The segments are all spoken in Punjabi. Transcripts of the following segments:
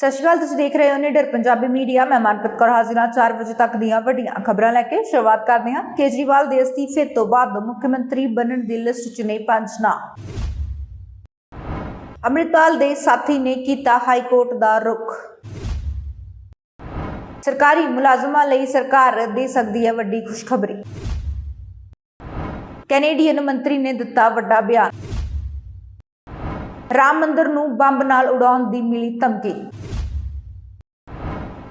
ਸਤਿ ਸ਼੍ਰੀ ਅਕਾਲ, ਤੁਸੀਂ ਦੇਖ ਰਹੇ ਹੋ ਨਿਡਰ ਪੰਜਾਬੀ ਮੀਡੀਆ। ਮੈਂ ਮਨਪ੍ਰੀਤ ਕੌਰ ਹਾਜ਼ਰ ਹਾਂ 4 ਵਜੇ ਤੱਕ ਦੀਆਂ ਵੱਡੀਆਂ ਖਬਰਾਂ ਲੈ ਕੇ। ਸ਼ੁਰੂਆਤ ਕਰਦੇ ਹਾਂ। ਕੇਜਰੀਵਾਲ ਦੇ ਅਸਤੀਫੇ ਤੋਂ ਬਾਅਦ ਮੁੱਖ ਮੰਤਰੀ ਬਣਨ ਦੀ ਲਿਸਟ 'ਚ ਨੇ ਪੰਜ ਨਾਂ। ਅੰਮ੍ਰਿਤਪਾਲ ਦੇ ਸਾਥੀ ਨੇ ਕੀਤਾ ਹਾਈ ਕੋਰਟ ਦਾ ਰੁਖ। ਸਰਕਾਰੀ ਮੁਲਾਜ਼ਮਾਂ ਲਈ ਸਰਕਾਰ ਦੇ ਸਕਦੀ ਹੈ ਵੱਡੀ ਖੁਸ਼ਖਬਰੀ। ਕੈਨੇਡੀਅਨ ਮੰਤਰੀ ਨੇ ਦਿੱਤਾ ਵੱਡਾ ਬਿਆਨ। ਰਾਮ ਮੰਦਿਰ ਨੂੰ ਬੰਬ ਨਾਲ ਉਡਾਉਣ ਦੀ ਮਿਲੀ ਧਮਕੀ।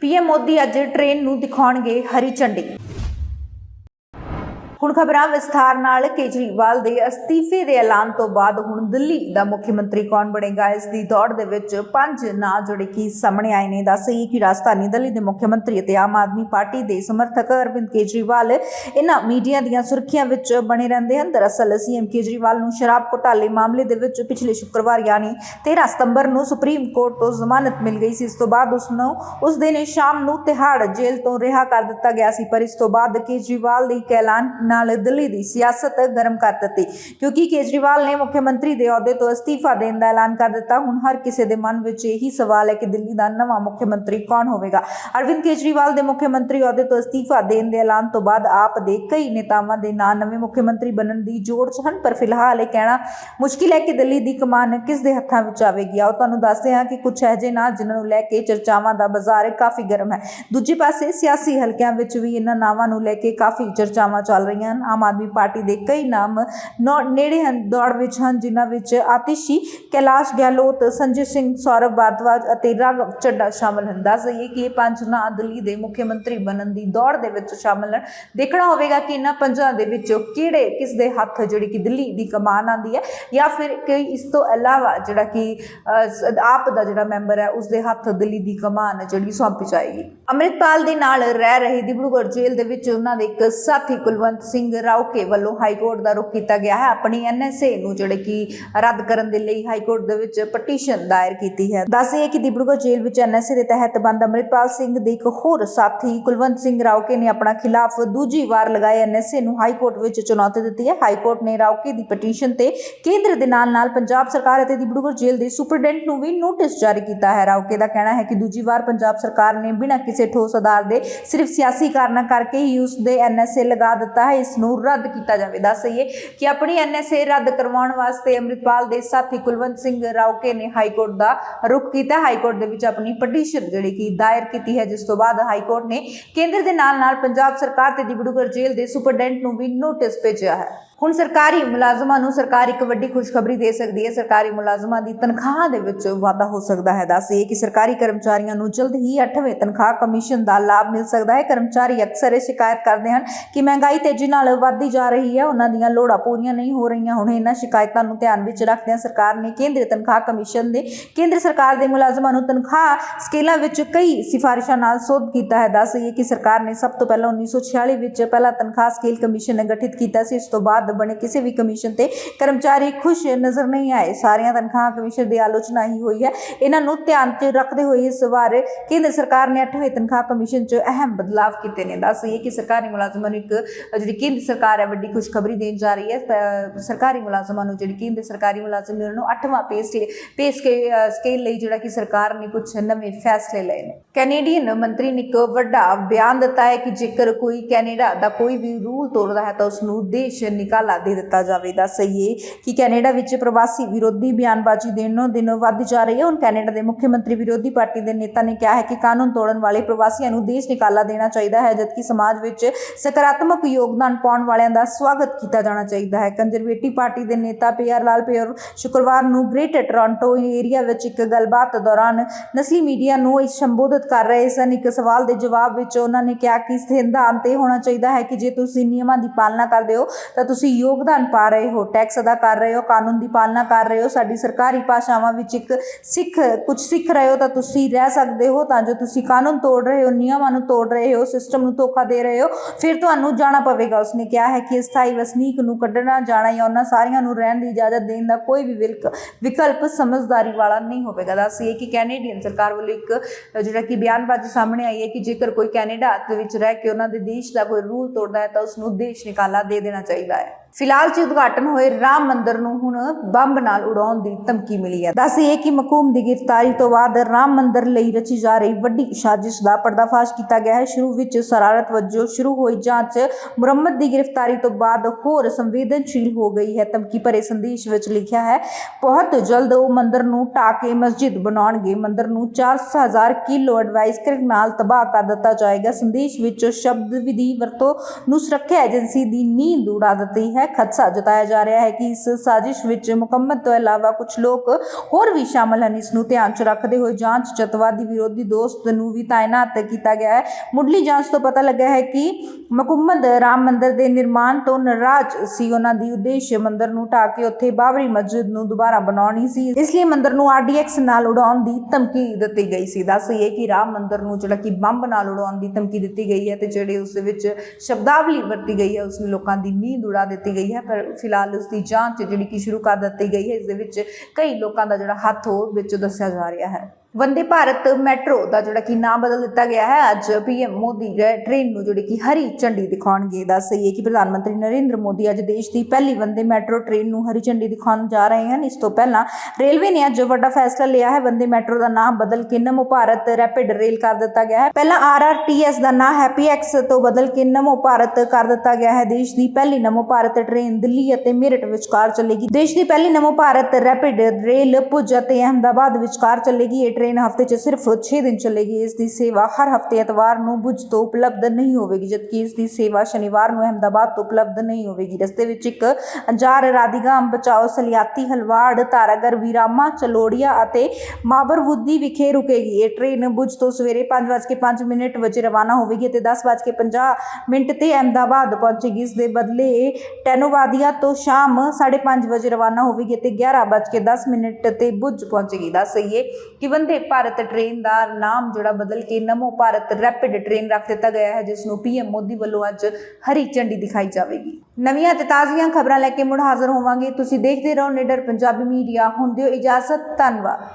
ਪੀਐਮ ਮੋਦੀ ਅੱਜ ਟ੍ਰੇਨ ਨੂੰ ਦਿਖਾਉਣਗੇ ਹਰੀ ਝੰਡੀ। ਹੁਣ ਖਬਰਾਂ ਵਿਸਥਾਰ ਨਾਲ, ਕੇਜਰੀਵਾਲ ਦੇ ਅਸਤੀਫੇ ਦੇ ਐਲਾਨ ਤੋਂ ਬਾਅਦ ਹੁਣ ਦਿੱਲੀ ਦਾ ਮੁੱਖ ਮੰਤਰੀ ਕੌਣ ਬਣੇਗਾ? ਇਸ ਦੀ ਦੌੜ ਦੇ ਵਿੱਚ ਪੰਜ ਨਾਂ ਜਿਹੜੇ ਕਿ ਸਾਹਮਣੇ ਆਏ ਨੇ। ਦੱਸ ਹੀ ਕਿ ਰਾਜਧਾਨੀ ਦਿੱਲੀ ਦੇ ਮੁੱਖ ਮੰਤਰੀ ਅਤੇ ਆਮ ਆਦਮੀ ਪਾਰਟੀ ਦੇ ਸਮਰਥਕ ਅਰਵਿੰਦ ਕੇਜਰੀਵਾਲ ਇਹਨਾਂ ਮੀਡੀਆ ਦੀਆਂ ਸੁਰਖੀਆਂ ਵਿੱਚ ਬਣੇ ਰਹਿੰਦੇ ਹਨ। ਦਰਅਸਲ ਸੀਐਮ ਕੇਜਰੀਵਾਲ ਨੂੰ ਸ਼ਰਾਬ ਘੁਟਾਲੇ ਮਾਮਲੇ ਦੇ ਵਿੱਚ ਪਿਛਲੇ ਸ਼ੁੱਕਰਵਾਰ ਯਾਨੀ 13 ਸਤੰਬਰ ਨੂੰ ਸੁਪਰੀਮ ਕੋਰਟ ਤੋਂ ਜ਼ਮਾਨਤ ਮਿਲ ਗਈ ਸੀ। ਇਸ ਤੋਂ ਬਾਅਦ ਉਸ ਨੂੰ, ਉਸ ਦਿਨ ਸ਼ਾਮ ਨੂੰ ਤਿਹਾੜ ਜੇਲ੍ਹ ਤੋਂ ਰਿਹਾ ਕਰ ਦਿੱਤਾ ਗਿਆ ਸੀ। ਪਰ ਇਸ ਤੋਂ ਬਾਅਦ ਕੇਜਰੀਵਾਲ ਦੇ ਇੱਕ ਐਲਾਨ ਨਾਲ ਦਿੱਲੀ ਦੀ ਸਿਆਸਤ ਗਰਮ ਕਰ ਦਿੱਤੀ। ਕਿਉਂਕਿ ਕੇਜਰੀਵਾਲ ਨੇ ਮੁੱਖ ਮੰਤਰੀ ਦੇ ਅਹੁਦੇ ਤੋਂ ਅਸਤੀਫਾ ਦੇਣ ਦਾ ਐਲਾਨ ਕਰ ਦਿੱਤਾ। ਹੁਣ ਹਰ ਕਿਸੇ ਦੇ ਮਨ ਵਿੱਚ ਇਹੀ ਸਵਾਲ ਹੈ ਕਿ ਦਿੱਲੀ ਦਾ ਨਵਾਂ ਮੁੱਖ ਮੰਤਰੀ ਕੌਣ ਹੋਵੇਗਾ? ਅਰਵਿੰਦ ਕੇਜਰੀਵਾਲ ਦੇ ਮੁੱਖ ਮੰਤਰੀ ਅਹੁਦੇ ਤੋਂ ਅਸਤੀਫਾ ਦੇਣ ਦੇ ਐਲਾਨ ਤੋਂ ਬਾਅਦ ਆਪ ਦੇ ਕਈ ਨੇਤਾਵਾਂ ਦੇ ਨਾਂ ਨਵੇਂ ਮੁੱਖ ਮੰਤਰੀ ਬਣਨ ਦੀ ਜੋੜ 'ਚ ਹਨ, ਪਰ ਫਿਲਹਾਲ ਇਹ ਕਹਿਣਾ ਮੁਸ਼ਕਿਲ ਹੈ ਕਿ ਦਿੱਲੀ ਦੀ ਕਮਾਨ ਕਿਸ ਦੇ ਹੱਥਾਂ ਵਿੱਚ ਆਵੇਗੀ? ਆਓ ਤੁਹਾਨੂੰ ਦੱਸਦੇ ਹਾਂ ਕਿ ਕੁਝ ਅਜਿਹੇ ਨਾਂ ਜਿਨ੍ਹਾਂ ਨੂੰ ਲੈ ਕੇ ਚਰਚਾਵਾਂ ਦਾ ਬਾਜ਼ਾਰ ਕਾਫੀ ਗਰਮ ਹੈ। ਦੂਜੇ ਪਾਸੇ ਸਿਆਸੀ ਹਲਕਿਆਂ ਵਿੱਚ ਵੀ ਇਹਨਾਂ ਨਾਵਾਂ ਨੂੰ ਲੈ ਕੇ ਕਾਫੀ ਚਰਚਾਵਾਂ ਚੱਲ ਰਹੀਆਂ ਹਨ ਆਮ ਆਦਮੀ ਪਾਰਟੀ ਦੇ ਕਈ ਨਾਮ ਨੇੜੇ ਹਨ ਦੌੜ ਵਿੱਚ ਹਨ ਜਿਨ੍ਹਾਂ ਵਿੱਚ ਆਤਿਸ਼ੀ ਕੈਲਾਸ਼ ਗਹਿਲੋਤ ਸੰਜੇ ਸਿੰਘ ਸੌਰਵ ਭਾਰਦਵਾਜ ਅਤੇ ਰਾਘਵ ਚੱਡਾ ਸ਼ਾਮਲ ਹਨ। ਦੱਸ ਦਈਏ ਕਿ ਇਹ ਪੰਜ ਨਾਂ ਦਿੱਲੀ ਦੇ ਮੁੱਖ ਮੰਤਰੀ ਬਣਨ ਦੀ ਦੌੜ ਦੇ ਵਿੱਚ ਸ਼ਾਮਲ ਹਨ। ਦੇਖਣਾ ਹੋਵੇਗਾ ਕਿ ਇਹਨਾਂ ਪੰਜਾਂ ਦੇ ਵਿੱਚੋਂ ਕਿਹੜੇ ਕਿਸ ਦੇ ਹੱਥ ਜਿਹੜੀ ਕਿ ਦਿੱਲੀ ਦੀ ਕਮਾਨ ਆਂਦੀ ਹੈ ਜਾਂ ਫਿਰ ਕਈ ਇਸ ਤੋਂ ਇਲਾਵਾ ਜਿਹੜਾ ਕਿ ਅਹ, ਆਪ ਦਾ ਜਿਹੜਾ ਮੈਂਬਰ ਹੈ ਉਸ ਦੇ ਹੱਥ ਦਿੱਲੀ ਦੀ ਕਮਾਨ ਜਿਹੜੀ ਸੌਂਪੀ ਜਾਏਗੀ। ਅੰਮ੍ਰਿਤਪਾਲ ਦੇ ਨਾਲ ਰਹਿ ਰਹੇ ਡਿਬਰੂਗੜ੍ਹ ਜੇਲ੍ਹ ਦੇ ਵਿੱਚ ਉਹਨਾਂ ਦੇ ਇੱਕ ਸਾਥੀ ਕੁਲਵੰਤ ਸਿੰਘ ਰਾਉਕੇ ਵੱਲੋਂ ਹਾਈ ਕੋਰਟ ਦਾ ਰੁਖ ਕੀਤਾ ਗਿਆ ਹੈ। ਆਪਣੀ ਐਨਐਸਏ ਨੂੰ ਜਿਹੜੇ ਕਿ ਰੱਦ ਕਰਨ ਦੇ ਲਈ ਹਾਈ ਕੋਰਟ ਦੇ ਵਿੱਚ ਪਟੀਸ਼ਨ ਦਾਇਰ ਕੀਤੀ ਹੈ। ਦੱਸਦੇ ਕਿ ਡਿਬਰੂਗੜ੍ਹ ਜੇਲ੍ਹ ਵਿੱਚ ਐਨਐਸਏ ਦੇ ਤਹਿਤ ਬੰਦ ਅੰਮ੍ਰਿਤਪਾਲ ਸਿੰਘ ਦੇ ਇੱਕ ਹੋਰ ਸਾਥੀ ਕੁਲਵੰਤ ਸਿੰਘ ਰਾਉਕੇ ਨੇ ਆਪਣਾ ਖਿਲਾਫ ਦੂਜੀ ਵਾਰ ਲਗਾਏ ਐਨਐਸਏ ਨੂੰ ਹਾਈ ਕੋਰਟ ਵਿੱਚ ਚੁਣੌਤੀ ਦਿੱਤੀ ਹੈ। ਹਾਈ ਕੋਰਟ ਨੇ ਰਾਉਕੇ ਦੀ ਪਟੀਸ਼ਨ ਤੇ ਕੇਂਦਰ ਦੇ ਨਾਲ ਨਾਲ ਪੰਜਾਬ ਸਰਕਾਰ ਅਤੇ ਡਿਬਰੂਗੜ੍ਹ ਜੇਲ੍ਹ ਦੇ ਸੁਪਰਡੈਂਟ ਨੂੰ ਵੀ ਨੋਟਿਸ ਜਾਰੀ ਕੀਤਾ ਹੈ। ਰਾਉਕੇ ਦਾ ਕਹਿਣਾ ਹੈ ਕਿ ਦੂਜੀ ਵਾਰ ਪੰਜਾਬ ਸਰਕਾਰ ਨੇ ਬਿਨਾਂ ਕਿਸੇ ਠੋਸ ਆਧਾਰ ਦੇ ਸਿਰਫ ਸਿਆਸੀ ਕਾਰਨਾਂ ਕਰਕੇ ਹੀ ਉਸ ਦੇ ਐਨਐਸਏ ਲਗਾ ਦਿੱਤਾ ਹੈ। ਇਸ ਨੂੰ ਰੱਦ ਕੀਤਾ ਜਾਵੇ। ਦੱਸ ਦਈਏ ਕਿ ਆਪਣੀ ਐਨਐਸਏ ਰੱਦ ਕਰਵਾਉਣ ਵਾਸਤੇ ਅੰਮ੍ਰਿਤਪਾਲ ਦੇ ਸਾਥੀ ਕੁਲਵੰਤ ਸਿੰਘ ਰਾਉਕੇ ਨੇ ਹਾਈ ਕੋਰਟ ਦਾ ਰੁਖ ਕੀਤਾ। ਹਾਈ ਕੋਰਟ ਦੇ ਵਿੱਚ ਆਪਣੀ ਪਟੀਸ਼ਨ ਜਿਹੜੀ ਕਿ ਦਾਇਰ ਕੀਤੀ ਹੈ, ਜਿਸ ਤੋਂ ਬਾਅਦ ਹਾਈ ਕੋਰਟ ਨੇ ਕੇਂਦਰ ਦੇ ਨਾਲ ਨਾਲ ਪੰਜਾਬ ਸਰਕਾਰ ਤੇ ਡਿਬਰੂਗੜ੍ਹ ਜੇਲ੍ਹ ਦੇ ਸੁਪਰਡੈਂਟ ਨੂੰ ਵੀ ਨੋਟਿਸ ਭੇਜਿਆ ਹੈ। ਹੁਣ ਸਰਕਾਰੀ ਮੁਲਾਜ਼ਮਾਂ ਨੂੰ ਸਰਕਾਰ ਇੱਕ ਵੱਡੀ ਖੁਸ਼ਖਬਰੀ ਦੇ ਸਕਦੀ ਹੈ। ਸਰਕਾਰੀ ਮੁਲਾਜ਼ਮਾਂ ਦੀ ਤਨਖਾਹ ਦੇ ਵਿੱਚ ਵਾਧਾ ਹੋ ਸਕਦਾ ਹੈ। ਦੱਸਈਏ ਕਿ ਸਰਕਾਰੀ ਕਰਮਚਾਰੀਆਂ ਨੂੰ ਜਲਦ ਹੀ 8ਵੇਂ ਤਨਖਾਹ ਕਮਿਸ਼ਨ ਦਾ ਲਾਭ ਮਿਲ ਸਕਦਾ ਹੈ। ਕਰਮਚਾਰੀ ਅਕਸਰ ਇਹ ਸ਼ਿਕਾਇਤ ਕਰਦੇ ਹਨ ਕਿ ਮਹਿੰਗਾਈ ਤੇਜ਼ੀ ਨਾਲ ਵੱਧਦੀ ਜਾ ਰਹੀ ਹੈ। ਉਹਨਾਂ ਦੀਆਂ ਲੋੜਾਂ ਪੂਰੀਆਂ ਨਹੀਂ ਹੋ ਰਹੀਆਂ। ਹੁਣ ਇਹਨਾਂ ਸ਼ਿਕਾਇਤਾਂ ਨੂੰ ਧਿਆਨ ਵਿੱਚ ਰੱਖਦਿਆਂ ਸਰਕਾਰ ਨੇ ਕੇਂਦਰੀ ਤਨਖਾਹ ਕਮਿਸ਼ਨ ਦੇ ਕੇਂਦਰ ਸਰਕਾਰ ਦੇ ਮੁਲਾਜ਼ਮਾਂ ਨੂੰ ਤਨਖਾਹ ਸਕੇਲਾਂ ਵਿੱਚ ਕਈ ਸਿਫਾਰਿਸ਼ਾਂ ਨਾਲ ਸੋਧ ਕੀਤਾ ਹੈ। ਦੱਸਈਏ ਕਿ ਸਰਕਾਰ ਨੇ ਸਭ ਤੋਂ ਪਹਿਲਾਂ 1946 ਵਿੱਚ ਪਹਿਲਾ ਤਨਖਾਹ ਸਕੇਲ ਕਮਿਸ਼ਨ ਗਠਿਤ ਕੀਤਾ ਸੀ। ਇਸ ਤੋਂ ਬਾਅਦ ਬਣੇ ਕਿਸੇ ਵੀ ਕਮਿਸ਼ਨ ਤੇ, ਕਰਮਚਾਰੀ ਖੁਸ਼ ਨਜ਼ਰ ਨਹੀਂ ਆਏ। ਸਾਰੀਆਂ ਤਨਖਾਹ ਕਮਿਸ਼ਨ ਦੀ ਆਲੋਚਨਾ ਹੀ ਹੋਈ ਹੈ। ਇਹਨਾਂ ਨੂੰ ਧਿਆਨ 'ਚ ਰੱਖਦੇ ਹੋਏ ਇਸ ਵਾਰ ਕੇਂਦਰ ਸਰਕਾਰ ਨੇ 8ਵੇਂ ਤਨਖਾਹ ਕਮਿਸ਼ਨ 'ਚ ਅਹਿਮ ਬਦਲਾਅ ਕੀਤੇ ਨੇ। ਦੱਸਈਏ ਕਿ ਸਰਕਾਰੀ ਮੁਲਾਜ਼ਮਾਂ ਨੂੰ ਇੱਕ, ਜਿਹੜੀ ਕੇਂਦਰ ਸਰਕਾਰ ਹੈ, ਵੱਡੀ ਖੁਸ਼ਖਬਰੀ ਦੇਣ ਜਾ ਰਹੀ ਹੈ। ਸਰਕਾਰੀ ਮੁਲਾਜ਼ਮਾਂ ਨੂੰ, ਜਿਹੜੀ ਕੇਂਦਰ ਸਰਕਾਰੀ ਮੁਲਾਜ਼ਮ ਨੇ, ਉਹਨਾਂ ਨੂੰ 8ਵਾਂ ਪੇ ਪੇ ਸਕੇ- ਸਕੇਲ ਲਈ ਜਿਹੜਾ ਕਿ ਸਰਕਾਰ ਨੇ ਕੁਝ ਨਵੇਂ ਫੈਸਲੇ ਲਏ ਨੇ। ਕੈਨੇਡੀਅਨ ਮੰਤਰੀ ਨੇ ਇੱਕ ਵੱਡਾ ਬਿਆਨ ਦਿੱਤਾ ਹੈ ਕਿ ਜੇਕਰ ਕੋਈ ਕੈਨੇਡਾ ਦਾ ਕੋਈ ਵੀ ਰੂਲ ਤੋੜਦਾ ਹੈ, ਤਾਂ ਉਸ ਨੂੰ ਦੇਸ਼ ਨਿਕਾਲਾ ਦੇ ਦਿੱਤਾ ਜਾਵੇਗਾ ਸਹੀਏ ਕਿ ਕੈਨੇਡਾ ਵਿੱਚ ਪ੍ਰਵਾਸੀ ਵਿਰੋਧੀ ਬਿਆਨਬਾਜ਼ੀ ਦਿਨੋਂ ਦਿਨ ਵੱਧ ਜਾ ਰਹੀ ਹੈ। ਹੁਣ ਕੈਨੇਡਾ ਦੇ ਮੁੱਖ ਮੰਤਰੀ ਵਿਰੋਧੀ ਪਾਰਟੀ ਦੇ ਨੇਤਾ ਨੇ ਕਿਹਾ ਹੈ ਕਿ ਕਾਨੂੰਨ ਤੋੜਨ ਵਾਲੇ ਪ੍ਰਵਾਸੀਆਂ ਨੂੰ ਦੇਸ਼ ਨਿਕਾਲਾ ਦੇਣਾ ਚਾਹੀਦਾ ਹੈ, ਜਦਕਿ ਸਮਾਜ ਵਿੱਚ ਸਕਾਰਾਤਮਕ ਯੋਗਦਾਨ ਪਾਉਣ ਵਾਲਿਆਂ ਦਾ ਸਵਾਗਤ ਕੀਤਾ ਜਾਣਾ ਚਾਹੀਦਾ ਹੈ। ਕੰਜ਼ਰਵੇਟਿਵ ਪਾਰਟੀ ਦੇ ਨੇਤਾ ਪੀਆਰ ਲਾਲ ਪਿਓਰ ਸ਼ੁੱਕਰਵਾਰ ਨੂੰ ਗ੍ਰੇਟਰ ਟੋਰਾਂਟੋ ਏਰੀਆ ਵਿੱਚ ਇੱਕ ਗੱਲਬਾਤ ਦੌਰਾਨ ਨਸਲੀ ਮੀਡੀਆ ਨੂੰ ਸੰਬੋਧਿਤ ਕਰ ਰਹੇ ਸਨ। ਇੱਕ ਸਵਾਲ ਦੇ ਜਵਾਬ ਵਿੱਚ ਉਹਨਾਂ ਨੇ ਕਿਹਾ ਕਿ ਸਿਧਾਂਤ ਇਹ ਹੋਣਾ ਚਾਹੀਦਾ ਹੈ ਕਿ ਜੇ ਤੁਸੀਂ ਨਿਯਮਾਂ ਦੀ ਪਾਲਣਾ ਕਰਦੇ ਹੋ, ਤਾਂ ਤੁਸੀਂ ਯੋਗਦਾਨ ਪਾ ਰਹੇ ਹੋ ਟੈਕਸ ਅਦਾ ਕਰ ਰਹੇ ਹੋ, ਕਾਨੂੰਨ ਦੀ ਪਾਲਣਾ ਕਰ ਰਹੇ ਹੋ, ਸਾਡੀ ਸਰਕਾਰੀ ਭਾਸ਼ਾਵਾਂ ਵਿੱਚ ਇੱਕ ਸਿੱਖ ਕੁਝ ਸਿੱਖ ਰਹੇ ਹੋ ਤਾਂ ਤੁਸੀਂ ਰਹਿ ਸਕਦੇ ਹੋ, ਤਾਂ ਜੋ ਤੁਸੀਂ ਕਾਨੂੰਨ ਤੋੜ ਰਹੇ ਹੋ, ਨਿਯਮਾਂ ਨੂੰ ਤੋੜ ਰਹੇ ਹੋ ਸਿਸਟਮ ਨੂੰ ਧੋਖਾ ਦੇ ਰਹੇ ਹੋ, ਫਿਰ ਤੁਹਾਨੂੰ ਜਾਣਾ ਪਵੇਗਾ। ਉਸਨੇ ਕਿਹਾ ਹੈ ਕਿ ਸਥਾਈ ਵਸਨੀਕ ਨੂੰ ਕੱਢਣਾ, ਜਾਣਾ ਜਾਂ ਉਹਨਾਂ ਸਾਰਿਆਂ ਨੂੰ ਰਹਿਣ ਦੀ ਇਜਾਜ਼ਤ ਦੇਣ ਦਾ ਕੋਈ ਵੀ ਵਿਲਕ- ਵਿਕਲਪ ਸਮਝਦਾਰੀ ਵਾਲਾ ਨਹੀਂ ਹੋਵੇਗਾ। ਦੱਸੀਏ ਕਿ ਕੈਨੇਡੀਅਨ ਸਰਕਾਰ ਵੱਲੋਂ ਇੱਕ, ਜਿਹੜਾ ਕਿ ਬਿਆਨਬਾਜ਼ੀ ਸਾਹਮਣੇ ਆਈ ਹੈ ਕਿ ਜੇਕਰ ਕੋਈ ਕੈਨੇਡਾ ਦੇ ਵਿੱਚ ਰਹਿ ਕੇ ਉਹਨਾਂ ਦੇ ਦੇਸ਼ ਦਾ ਕੋਈ ਰੂਲ ਤੋੜਦਾ ਹੈ ਤਾਂ ਉਸ ਨੂੰ ਦੇਸ਼ ਨਿਕਾਲਾ ਦੇ ਦੇਣਾ ਚਾਹੀਦਾ ਹੈ। ਫਿਲਹਾਲ ਚ ਉਦਘਾਟਨ ਹੋਏ ਰਾਮ ਮੰਦਰ ਨੂੰ ਹੁਣ ਬੰਬ ਨਾਲ ਉਡਾਉਣ ਦੀ ਧਮਕੀ ਮਿਲੀ ਹੈ। ਦੱਸਿਏ ਕਿ ਮਕੂਮ ਦੀ ਗ੍ਰਿਫਤਾਰੀ ਤੋਂ ਬਾਅਦ ਰਾਮ ਮੰਦਰ ਲਈ ਰਚੀ ਜਾ ਰਹੀ ਵੱਡੀ ਸਾਜ਼ਿਸ਼ ਦਾ ਪਰਦਾਫਾਸ਼ ਕੀਤਾ ਗਿਆ ਹੈ। ਸ਼ੁਰੂ ਵਿੱਚ ਸਰਾਰਤ ਵਜੋਂ ਸ਼ੁਰੂ ਹੋਈ ਜਾਂਚ ਮੁਰੰਮਤ ਦੀ ਗ੍ਰਿਫਤਾਰੀ ਤੋਂ ਬਾਅਦ ਹੋਰ ਸੰਵੇਦਨਸ਼ੀਲ ਹੋ ਗਈ ਹੈ। ਧਮਕੀ ਭਰੇ ਸੰਦੇਸ਼ ਵਿੱਚ ਲਿਖਿਆ ਹੈ, ਬਹੁਤ ਜਲਦ ਉਹ ਮੰਦਰ ਨੂੰ ਢਾ ਕੇ ਮਸਜਿਦ ਬਣਾਉਣਗੇ। ਮੰਦਰ ਨੂੰ 4000 ਕਿਲੋ ਐਡਵਾਈਸ ਕਰ ਨਾਲ ਤਬਾਹ ਕਰ ਦਿੱਤਾ ਜਾਏਗਾ। ਸੰਦੇਸ਼ ਵਿੱਚ ਸ਼ਬਦ ਵਿਧੀ ਵਰਤੋਂ ਨੂੰ ਸੁਰੱਖਿਆ ਏਜੰਸੀ ਦੀ ਨੀਂਦ ਉਡਾ ਦਿੱਤੀ। ਹੈ। ਖਦਸ਼ਾ ਜਤਾਇਆ ਜਾ ਰਿਹਾ ਹੈ ਕਿ ਇਸ ਸਾਜ਼ਿਸ਼ ਵਿੱਚ ਮੁਕੰਮਲ ਤੋਂ ਇਲਾਵਾ ਕੁਝ ਲੋਕ ਹੋਰ ਵੀ ਸ਼ਾਮਲ ਹਨ। ਇਸ ਨੂੰ ਧਿਆਨ 'ਚ ਰੱਖਦੇ ਹੋਏ ਜਾਂਚ ਚਤਵਾਦੀ ਵਿਰੋਧੀ ਦੋਸਤ ਨੂੰ ਵੀ ਤਾਇਨਾਤ ਕੀਤਾ ਗਿਆ ਹੈ। ਮੁੱਢਲੀ ਜਾਂਚ ਤੋਂ ਪਤਾ ਲੱਗਾ ਹੈ ਕਿ ਮੁਕੰਮਦ ਰਾਮ ਮੰਦਿਰ ਦੇ ਨਿਰਮਾਣ ਤੋਂ ਨਾਰਾਜ਼ ਸੀ। ਉਹਨਾਂ ਦੀ ਉਦੇਸ਼ ਮੰਦਰ ਨੂੰ ਢਾ ਕੇ ਉੱਥੇ ਬਾਬਰੀ ਮਸਜਿਦ ਨੂੰ ਦੁਬਾਰਾ ਬਣਾਉਣੀ ਸੀ। ਇਸ ਲਈ ਮੰਦਿਰ ਨੂੰ ਆਰਡੀਐਕਸ ਨਾਲ ਉਡਾਉਣ ਦੀ ਧਮਕੀ ਦਿੱਤੀ ਗਈ ਸੀ। ਦੱਸਈਏ ਕਿ ਰਾਮ ਮੰਦਿਰ ਨੂੰ ਜਿਹੜਾ ਕਿ ਬੰਬ ਨਾਲ ਉਡਾਉਣ ਦੀ ਧਮਕੀ ਦਿੱਤੀ ਗਈ ਹੈ ਤੇ ਜਿਹੜੇ ਉਸ ਦੇ ਵਿੱਚ ਸ਼ਬਦਾਵਲੀ ਵਰਤੀ ਗਈ ਹੈ, ਉਸ ਨੇ ਲੋਕਾਂ ਦੀ ਨੀਂਦ ਉਡਾ ਦਿੱਤੀ ਗਈ ਹੈ, ਪਰ ਫਿਲਹਾਲ ਉਸ ਦੀ ਜਾਂਚ ਜਿਹੜੀ ਕਿ ਸ਼ੁਰੂ ਕਰ ਦਿੱਤੀ ਗਈ ਹੈ, ਇਸ ਦੇ ਵਿੱਚ ਕਈ ਲੋਕਾਂ ਦਾ ਜਿਹੜਾ ਹੱਥ ਹੋਰ ਵਿੱਚ ਦੱਸਿਆ ਜਾ ਰਿਹਾ ਹੈ। ਵੰਦੇ ਭਾਰਤ ਮੈਟਰੋ ਦਾ ਜਿਹੜਾ ਕਿ ਨਾਮ ਬਦਲ ਦਿੱਤਾ ਗਿਆ ਹੈ। ਅੱਜ ਪੀਐਮ ਮੋਦੀ ਗਏ ਟ੍ਰੇਨ ਨੂੰ, ਜਿਹੜੀ ਕਿ ਹਰੀ ਝੰਡੀ ਦਿਖਾਉਣਗੇ। ਦੱਸ ਸਹੀਏ ਕਿ ਪ੍ਰਧਾਨ ਮੰਤਰੀ ਨਰਿੰਦਰ ਮੋਦੀ ਅੱਜ ਦੇਸ਼ ਦੀ ਪਹਿਲੀ ਵੰਦੇ ਮੈਟਰੋ ਟ੍ਰੇਨ ਨੂੰ ਹਰੀ ਝੰਡੀ ਦਿਖਾਉਣ ਜਾ ਰਹੇ ਹਨ। ਇਸ ਤੋਂ ਪਹਿਲਾਂ ਰੇਲਵੇ ਨੇ ਅੱਜ ਵੱਡਾ ਫੈਸਲਾ ਲਿਆ ਹੈ। ਵੰਦੇ ਮੈਟਰੋ ਦਾ ਨਾਮ ਬਦਲ ਕੇ ਨਮੋ ਭਾਰਤ ਰੈਪਿਡ ਰੇਲ ਕਰ ਦਿੱਤਾ ਗਿਆ ਹੈ। ਪਹਿਲਾਂ ਆਰਆਰਟੀਐਸ ਦਾ ਨਾਮ ਹੈਪੀ ਐਕਸ ਤੋਂ ਬਦਲ ਕੇ ਨਮੋ ਭਾਰਤ ਕਰ ਦਿੱਤਾ ਗਿਆ ਹੈ। ਦੇਸ਼ ਦੀ ਪਹਿਲੀ ਨਮੋ ਭਾਰਤ ਟ੍ਰੇਨ ਦਿੱਲੀ ਅਤੇ ਮੇਰਠ ਵਿਚਕਾਰ ਚੱਲੇਗੀ। ਦੇਸ਼ ਦੀ ਪਹਿਲੀ ਨਮੋ ਭਾਰਤ ਰੈਪਿਡ ਰੇਲ ਭੁਜ ਅਤੇ ਅਹਮਦਾਬਾਦ ਵਿਚਕਾਰ ਚੱਲੇਗੀ ਟ੍ਰੇਨ ਹਫ਼ਤੇ 'ਚ ਸਿਰਫ 6 ਦਿਨ ਚੱਲੇਗੀ। ਇਸ ਦੀ ਸੇਵਾ ਹਰ ਹਫ਼ਤੇ ਐਤਵਾਰ ਨੂੰ ਭੁਜ ਤੋਂ ਉਪਲਬਧ ਨਹੀਂ ਹੋਵੇਗੀ, ਜਦਕਿ ਇਸ ਦੀ ਸੇਵਾ ਸ਼ਨੀਵਾਰ ਨੂੰ ਅਹਮਦਾਬਾਦ ਤੋਂ ਉਪਲਬਧ ਨਹੀਂ ਹੋਵੇਗੀ। ਰਸਤੇ ਵਿੱਚ ਇੱਕ ਅੰਜਾਰ ਰਾਧੀਗਾਮ, ਬਚਾਓ ਸਲਿਆਤੀ, ਹਲਵਾੜ ਤਾਰਾਗਰ ਵੀਰਾਮਾ, ਚਲੋੜੀਆ ਅਤੇ ਮਾਬਰਵੁੱਦੀ ਵਿਖੇ ਰੁਕੇਗੀ। ਇਹ ਟ੍ਰੇਨ ਭੁਜ ਤੋਂ ਸਵੇਰੇ 5:05 ਮਿੰਟ ਵਜੇ ਰਵਾਨਾ ਹੋਵੇਗੀ ਅਤੇ 10:50 ਮਿੰਟ ਤੇ ਅਹਮਦਾਬਾਦ ਪਹੁੰਚੇਗੀ। ਇਸ ਦੇ ਬਦਲੇ ਟੈਨੋਵਾਦੀਆ ਤੋਂ ਸ਼ਾਮ 5:30 ਵਜੇ ਰਵਾਨਾ ਹੋਵੇਗੀ ਅਤੇ 11:10 ਮਿੰਟ ਤੇ ਭੁਜ ਪਹੁੰਚੇਗੀ। ਦੱਸ ਸਹੀਏ ਕਿ ਵੰਦੇ ਭਾਰਤ ਟ੍ਰੇਨ ਦਾ ਨਾਮ ਜਿਹੜਾ ਬਦਲ ਕੇ ਨਮੋ ਭਾਰਤ ਰੈਪਿਡ ਟ੍ਰੇਨ ਰੱਖ ਦਿੱਤਾ ਗਿਆ ਹੈ ਜਿਸ ਨੂੰ ਪੀਐਮ ਮੋਦੀ ਵੱਲੋਂ ਅੱਜ ਹਰੀ ਝੰਡੀ ਦਿਖਾਈ ਜਾਵੇਗੀ। ਨਵੀਆਂ ਤੇ ਤਾਜ਼ੀਆਂ ਖਬਰਾਂ ਲੈ ਕੇ ਮੁੜ ਹਾਜ਼ਰ ਹੋਵਾਂਗੇ। ਤੁਸੀਂ ਦੇਖਦੇ ਰਹੋ ਨਿਡਰ ਪੰਜਾਬੀ ਮੀਡੀਆ। ਹੁੰਦੇ ਹੋ ਇਜਾਜ਼ਤ, ਧੰਨਵਾਦ।